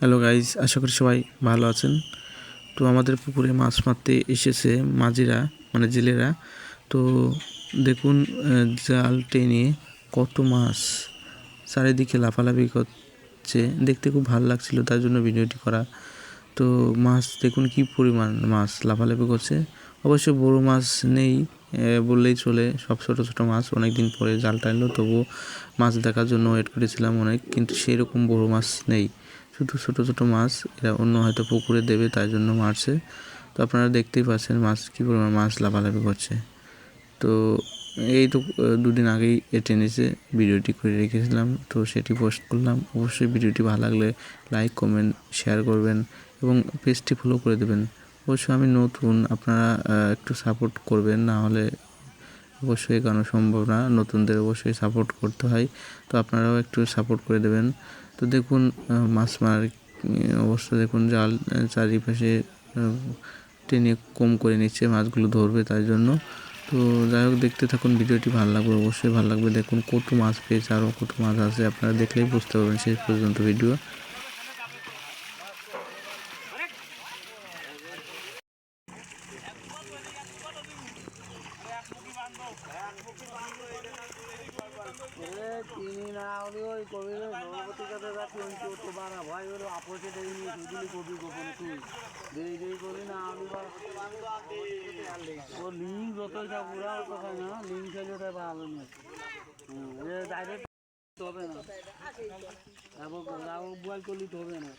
Hello guys আশা করি সবাই ভালো আছেন। তো আমাদের পুকুরে মাছ মারতে এসেছে মাঝিরা মানে জেলেরা। তো দেখুন জাল টেনে কত মাছ। চারিদিকে লাফালাফি করছে। দেখতে খুব ভালো লাগছিল, তার জন্য ভিডিওটি করা। তো মাছ, দেখুন কি পরিমাণ মাছ লাফালাফি করছে। অবশ্য বড় মাছ নেই বললেই চলে। সব ছোটো ছোটো মাছ অনেক দিন পরে জাল টানলো তবুও মাছ দেখার জন্য ওয়েট করেছিলাম অনেক, কিন্তু সেরকম বড় মাছ নেই। শুধু ছোটো ছোটো মাছ, এরা অন্য হয়তো পুকুরে দেবে, তাই জন্য মারছে। তো আপনারা দেখতেই পাচ্ছেন মাছ কী পরিমাণ মাছ লাফালাফি করছে। তো এই তো দুদিন আগেই টেনেছে, ভিডিওটি করে রেখেছিলাম, তো সেটি পোস্ট করলাম। অবশ্যই ভিডিওটি ভালো লাগলে লাইক কমেন্ট শেয়ার করবেন এবং পেজটি ফলো করে দেবেন। অবশ্যই আমি নতুন, আপনারা একটু সাপোর্ট করবেন, না হলে অবশ্যই এগোনো সম্ভব না। নতুনদের অবশ্যই সাপোর্ট করতে হয়, তো আপনারাও একটু সাপোর্ট করে দেবেন। তো দেখুন মাছ মারার অবস্থা দেখুন, জাল, চারিপাশে টেনে কম করে নিচ্ছে, মাছগুলো ধরবে তাই জন্য। তো যাই হোক, দেখতে থাকুন, ভিডিওটি ভালো লাগবে, অবশ্যই ভালো লাগবে। দেখুন, কত মাছ পেয়েছে আরও কত মাছ আছে, আপনারা দেখলেই বুঝতে পারবেন শেষ পর্যন্ত ভিডিও। চিনি না হলে ওই কবির সভাপতি কাছে যাচ্ছি ওই তো তো বানা ভাই হলো আপোষে দেই নি তুই কবি গোপনে তুই না আমি বার ও লিঙ্ক যতই যা পুরা কথা না লিঙ্ক চাইলে তাই ভালো না ডাইরেক্ট হবে না এবং রাও মোবাইল করলে তো হবে না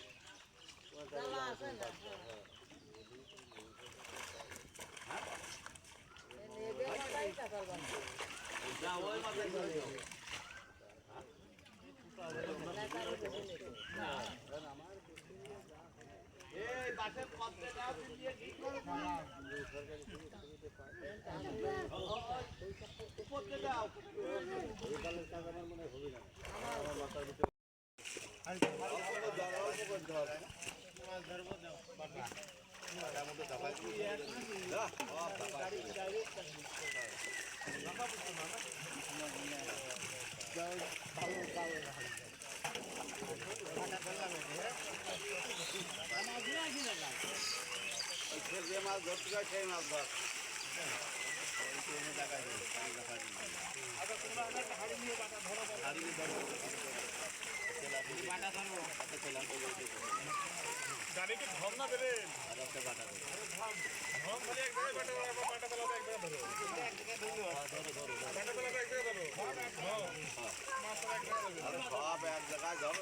ধরবো মাছ ধরতে যায় সেই মাছ ধর গাড়িকে ধম না দেবেন ধম ধরে সব এক জায়গায় যাব